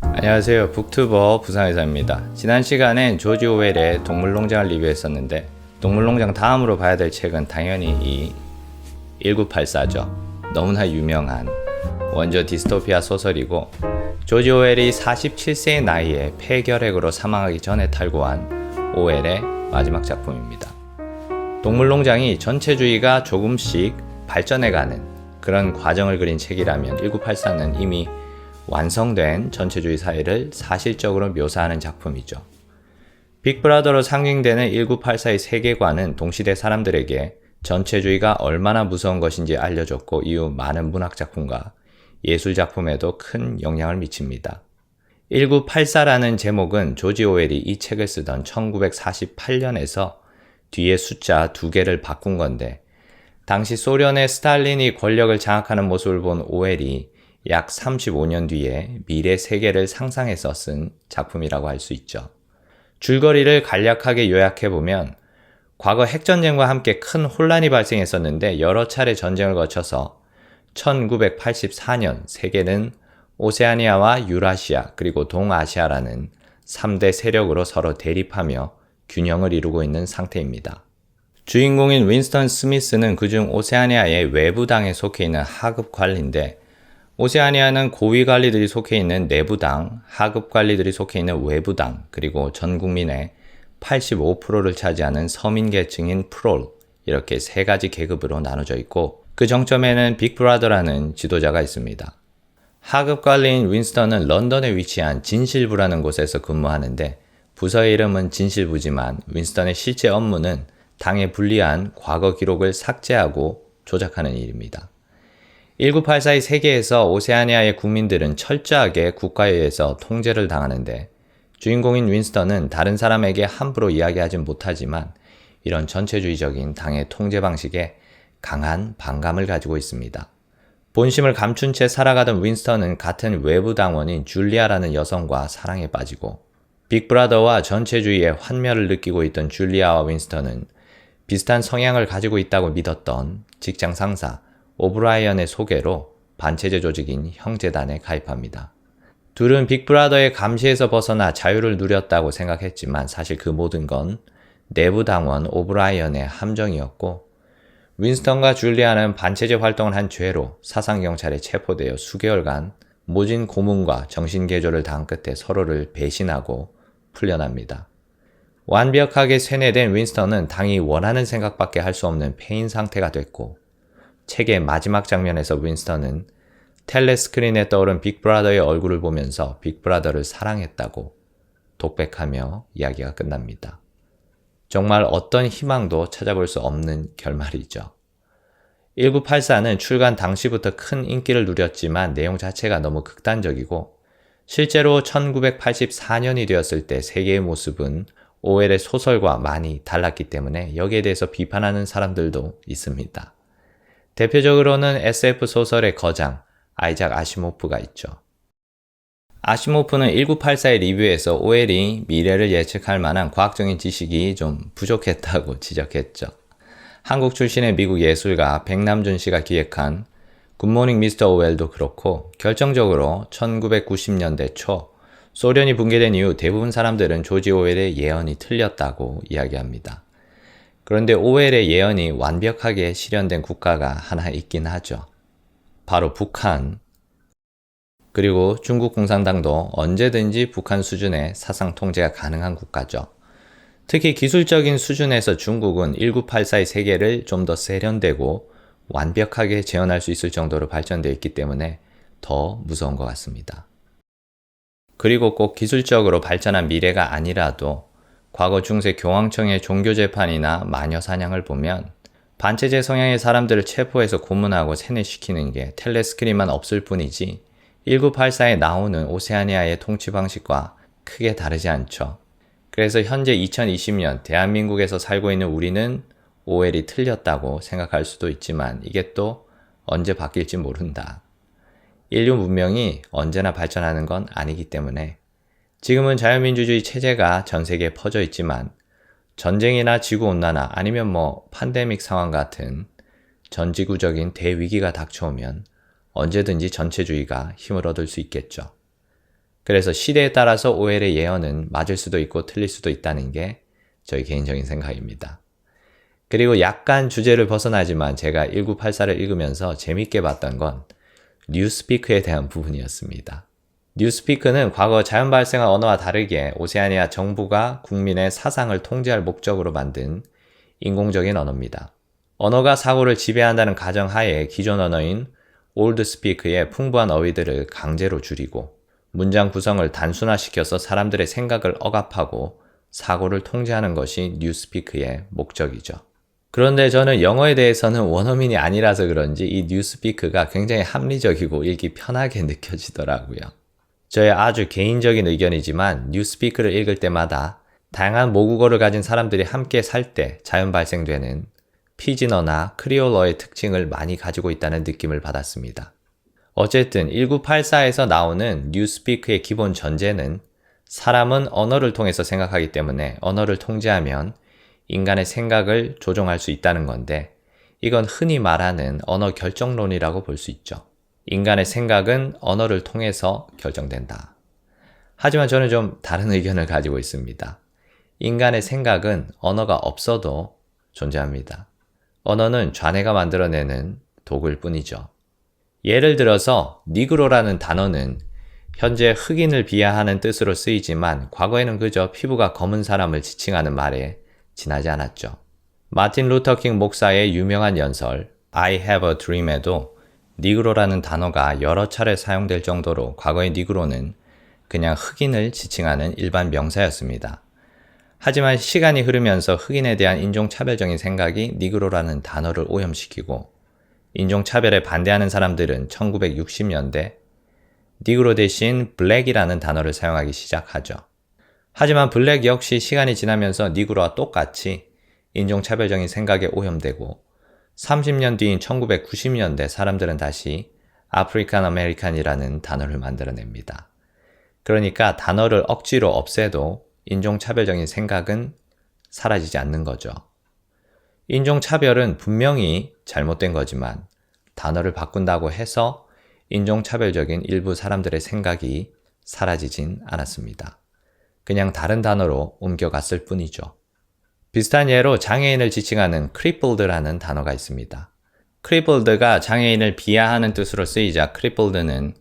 안녕하세요. 북튜버 부산의사입니다. 지난 시간엔 조지 오웰의 동물농장을 리뷰했었는데 동물농장 다음으로 봐야 될 책은 당연히 이 1984죠. 너무나 유명한 원조 디스토피아 소설이고 조지 오웰이 47세의 나이에 폐결핵으로 사망하기 전에 탈고한 오웰의 마지막 작품입니다. 동물농장이 전체주의가 조금씩 발전해가는 그런 과정을 그린 책이라면 1984는 이미 완성된 전체주의 사회를 사실적으로 묘사하는 작품이죠. 빅브라더로 상징되는 1984의 세계관은 동시대 사람들에게 전체주의가 얼마나 무서운 것인지 알려줬고 이후 많은 문학작품과 예술작품에도 큰 영향을 미칩니다. 1984라는 제목은 조지 오웰이 이 책을 쓰던 1948년에서 뒤에 숫자 두 개를 바꾼 건데 당시 소련의 스탈린이 권력을 장악하는 모습을 본 오웰이 약 35년 뒤에 미래 세계를 상상해서 쓴 작품이라고 할 수 있죠. 줄거리를 간략하게 요약해보면 과거 핵전쟁과 함께 큰 혼란이 발생했었는데 여러 차례 전쟁을 거쳐서 1984년 세계는 오세아니아와 유라시아 그리고 동아시아라는 3대 세력으로 서로 대립하며 균형을 이루고 있는 상태입니다. 주인공인 윈스턴 스미스는 그중 오세아니아의 외부당에 속해 있는 하급 관리인데 오세아니아는 고위 관리들이 속해 있는 내부당, 하급 관리들이 속해 있는 외부당, 그리고 전 국민의 85%를 차지하는 서민 계층인 프롤, 이렇게 세 가지 계급으로 나눠져 있고 그 정점에는 빅브라더라는 지도자가 있습니다. 하급 관리인 윈스턴은 런던에 위치한 진실부라는 곳에서 근무하는데 부서의 이름은 진실부지만 윈스턴의 실제 업무는 당에 불리한 과거 기록을 삭제하고 조작하는 일입니다. 1984의 세계에서 오세아니아의 국민들은 철저하게 국가에 의해서 통제를 당하는데 주인공인 윈스턴은 다른 사람에게 함부로 이야기하진 못하지만 이런 전체주의적인 당의 통제 방식에 강한 반감을 가지고 있습니다. 본심을 감춘 채 살아가던 윈스턴은 같은 외부 당원인 줄리아라는 여성과 사랑에 빠지고 빅브라더와 전체주의의 환멸을 느끼고 있던 줄리아와 윈스턴은 비슷한 성향을 가지고 있다고 믿었던 직장 상사 오브라이언의 소개로 반체제 조직인 형제단에 가입합니다. 둘은 빅브라더의 감시에서 벗어나 자유를 누렸다고 생각했지만 사실 그 모든 건 내부 당원 오브라이언의 함정이었고 윈스턴과 줄리아는 반체제 활동을 한 죄로 사상 경찰에 체포되어 수개월간 모진 고문과 정신 개조를 당한 끝에 서로를 배신하고 풀려납니다. 완벽하게 세뇌된 윈스턴은 당이 원하는 생각밖에 할 수 없는 폐인 상태가 됐고 책의 마지막 장면에서 윈스턴은 텔레스크린에 떠오른 빅브라더의 얼굴을 보면서 빅브라더를 사랑했다고 독백하며 이야기가 끝납니다. 정말 어떤 희망도 찾아볼 수 없는 결말이죠. 1984는 출간 당시부터 큰 인기를 누렸지만 내용 자체가 너무 극단적이고 실제로 1984년이 되었을 때 세계의 모습은 오웰의 소설과 많이 달랐기 때문에 여기에 대해서 비판하는 사람들도 있습니다. 대표적으로는 SF 소설의 거장 아이작 아시모프가 있죠. 아시모프는 1984의 리뷰에서 오웰이 미래를 예측할 만한 과학적인 지식이 좀 부족했다고 지적했죠. 한국 출신의 미국 예술가 백남준 씨가 기획한 굿모닝 미스터 오웰도 그렇고 결정적으로 1990년대 초 소련이 붕괴된 이후 대부분 사람들은 조지 오웰의 예언이 틀렸다고 이야기합니다. 그런데 오웰의 예언이 완벽하게 실현된 국가가 하나 있긴 하죠. 바로 북한. 그리고 중국 공산당도 언제든지 북한 수준의 사상 통제가 가능한 국가죠. 특히 기술적인 수준에서 중국은 1984의 세계를 좀 더 세련되고 완벽하게 재현할 수 있을 정도로 발전되어 있기 때문에 더 무서운 것 같습니다. 그리고 꼭 기술적으로 발전한 미래가 아니라도 과거 중세 교황청의 종교 재판이나 마녀 사냥을 보면 반체제 성향의 사람들을 체포해서 고문하고 세뇌시키는 게 텔레스크린만 없을 뿐이지 1984에 나오는 오세아니아의 통치 방식과 크게 다르지 않죠. 그래서 현재 2020년 대한민국에서 살고 있는 우리는 오웰이 틀렸다고 생각할 수도 있지만 이게 또 언제 바뀔지 모른다. 인류 문명이 언제나 발전하는 건 아니기 때문에 지금은 자유민주주의 체제가 전 세계에 퍼져 있지만 전쟁이나 지구온난화 아니면 뭐 판데믹 상황 같은 전지구적인 대위기가 닥쳐오면 언제든지 전체주의가 힘을 얻을 수 있겠죠. 그래서 시대에 따라서 OL의 예언은 맞을 수도 있고 틀릴 수도 있다는 게 저희 개인적인 생각입니다. 그리고 약간 주제를 벗어나지만 제가 1984를 읽으면서 재밌게 봤던 건 뉴스피크에 대한 부분이었습니다. 뉴스피크는 과거 자연 발생한 언어와 다르게 오세아니아 정부가 국민의 사상을 통제할 목적으로 만든 인공적인 언어입니다. 언어가 사고를 지배한다는 가정하에 기존 언어인 올드스피크의 풍부한 어휘들을 강제로 줄이고 문장 구성을 단순화시켜서 사람들의 생각을 억압하고 사고를 통제하는 것이 뉴스피크의 목적이죠. 그런데 저는 영어에 대해서는 원어민이 아니라서 그런지 이 뉴스피크가 굉장히 합리적이고 읽기 편하게 느껴지더라고요. 저의 아주 개인적인 의견이지만 뉴스피크를 읽을 때마다 다양한 모국어를 가진 사람들이 함께 살 때 자연 발생되는 피진어나 크리올어의 특징을 많이 가지고 있다는 느낌을 받았습니다. 어쨌든 1984에서 나오는 뉴스피크의 기본 전제는 사람은 언어를 통해서 생각하기 때문에 언어를 통제하면 인간의 생각을 조종할 수 있다는 건데 이건 흔히 말하는 언어 결정론이라고 볼 수 있죠. 인간의 생각은 언어를 통해서 결정된다. 하지만 저는 좀 다른 의견을 가지고 있습니다. 인간의 생각은 언어가 없어도 존재합니다. 언어는 좌뇌가 만들어내는 도구일 뿐이죠. 예를 들어서 니그로라는 단어는 현재 흑인을 비하하는 뜻으로 쓰이지만 과거에는 그저 피부가 검은 사람을 지칭하는 말에 지나지 않았죠. 마틴 루터킹 목사의 유명한 연설 I have a dream에도 니그로라는 단어가 여러 차례 사용될 정도로 과거의 니그로는 그냥 흑인을 지칭하는 일반 명사였습니다. 하지만 시간이 흐르면서 흑인에 대한 인종차별적인 생각이 니그로라는 단어를 오염시키고 인종차별에 반대하는 사람들은 1960년대 니그로 대신 블랙이라는 단어를 사용하기 시작하죠. 하지만 블랙 역시 시간이 지나면서 니그로와 똑같이 인종차별적인 생각에 오염되고 30년 뒤인 1990년대 사람들은 다시 아프리칸 아메리칸이라는 단어를 만들어냅니다. 그러니까 단어를 억지로 없애도 인종차별적인 생각은 사라지지 않는 거죠. 인종차별은 분명히 잘못된 거지만 단어를 바꾼다고 해서 인종차별적인 일부 사람들의 생각이 사라지진 않았습니다. 그냥 다른 단어로 옮겨갔을 뿐이죠. 비슷한 예로 장애인을 지칭하는 crippled라는 단어가 있습니다. crippled가 장애인을 비하하는 뜻으로 쓰이자 crippled는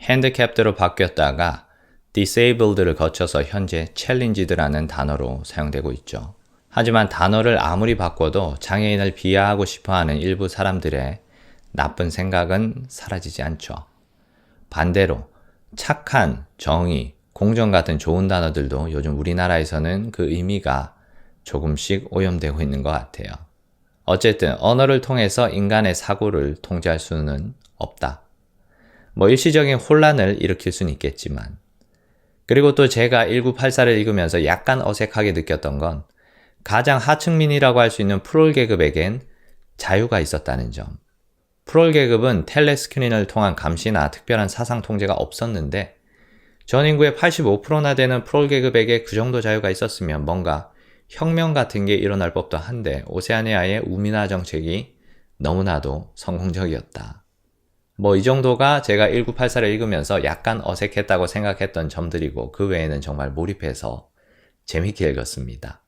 handicaped로 바뀌었다가 disabled를 거쳐서 현재 challenged라는 단어로 사용되고 있죠. 하지만 단어를 아무리 바꿔도 장애인을 비하하고 싶어 하는 일부 사람들의 나쁜 생각은 사라지지 않죠. 반대로 착한, 정의, 공정 같은 좋은 단어들도 요즘 우리나라에서는 그 의미가 조금씩 오염되고 있는 것 같아요. 어쨌든 언어를 통해서 인간의 사고를 통제할 수는 없다. 뭐 일시적인 혼란을 일으킬 수는 있겠지만 그리고 또 제가 1984를 읽으면서 약간 어색하게 느꼈던 건 가장 하층민이라고 할 수 있는 프롤 계급에겐 자유가 있었다는 점. 프롤 계급은 텔레스크린을 통한 감시나 특별한 사상 통제가 없었는데 전 인구의 85%나 되는 프롤 계급에게 그 정도 자유가 있었으면 뭔가 혁명 같은 게 일어날 법도 한데 오세아니아의 우민화 정책이 너무나도 성공적이었다. 뭐 이 정도가 제가 1984를 읽으면서 약간 어색했다고 생각했던 점들이고 그 외에는 정말 몰입해서 재밌게 읽었습니다.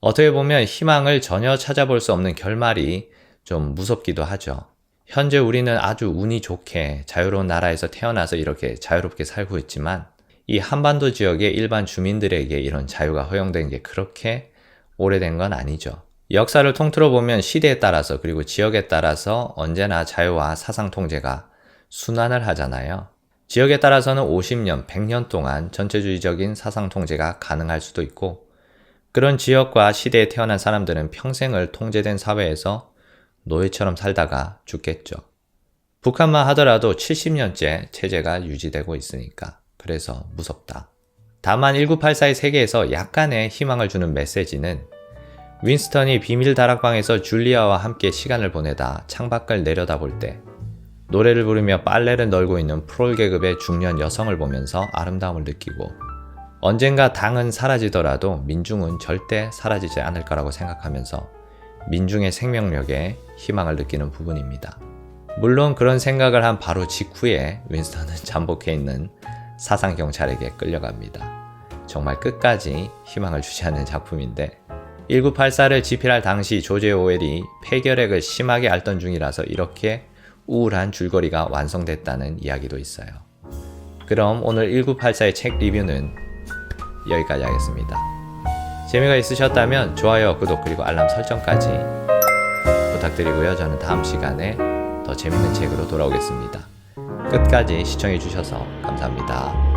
어떻게 보면 희망을 전혀 찾아볼 수 없는 결말이 좀 무섭기도 하죠. 현재 우리는 아주 운이 좋게 자유로운 나라에서 태어나서 이렇게 자유롭게 살고 있지만 이 한반도 지역의 일반 주민들에게 이런 자유가 허용된 게 그렇게 오래된 건 아니죠. 역사를 통틀어 보면 시대에 따라서 그리고 지역에 따라서 언제나 자유와 사상 통제가 순환을 하잖아요. 지역에 따라서는 50년, 100년 동안 전체주의적인 사상 통제가 가능할 수도 있고 그런 지역과 시대에 태어난 사람들은 평생을 통제된 사회에서 노예처럼 살다가 죽겠죠. 북한만 하더라도 70년째 체제가 유지되고 있으니까 그래서 무섭다. 다만 1984의 세계에서 약간의 희망을 주는 메시지는 윈스턴이 비밀 다락방에서 줄리아와 함께 시간을 보내다 창밖을 내려다볼 때 노래를 부르며 빨래를 널고 있는 프롤 계급의 중년 여성을 보면서 아름다움을 느끼고 언젠가 당은 사라지더라도 민중은 절대 사라지지 않을 거라고 생각하면서 민중의 생명력에 희망을 느끼는 부분입니다. 물론 그런 생각을 한 바로 직후에 윈스턴은 잠복해 있는 사상 경찰에게 끌려갑니다. 정말 끝까지 희망을 주지 않는 작품인데 1984를 집필할 당시 조제 오웰이 폐결핵을 심하게 앓던 중이라서 이렇게 우울한 줄거리가 완성됐다는 이야기도 있어요. 그럼 오늘 1984의 책 리뷰는 여기까지 하겠습니다. 재미가 있으셨다면 좋아요, 구독 그리고 알람 설정까지 부탁드리고요. 저는 다음 시간에 더 재밌는 책으로 돌아오겠습니다. 끝까지 시청해 주셔서 감사합니다.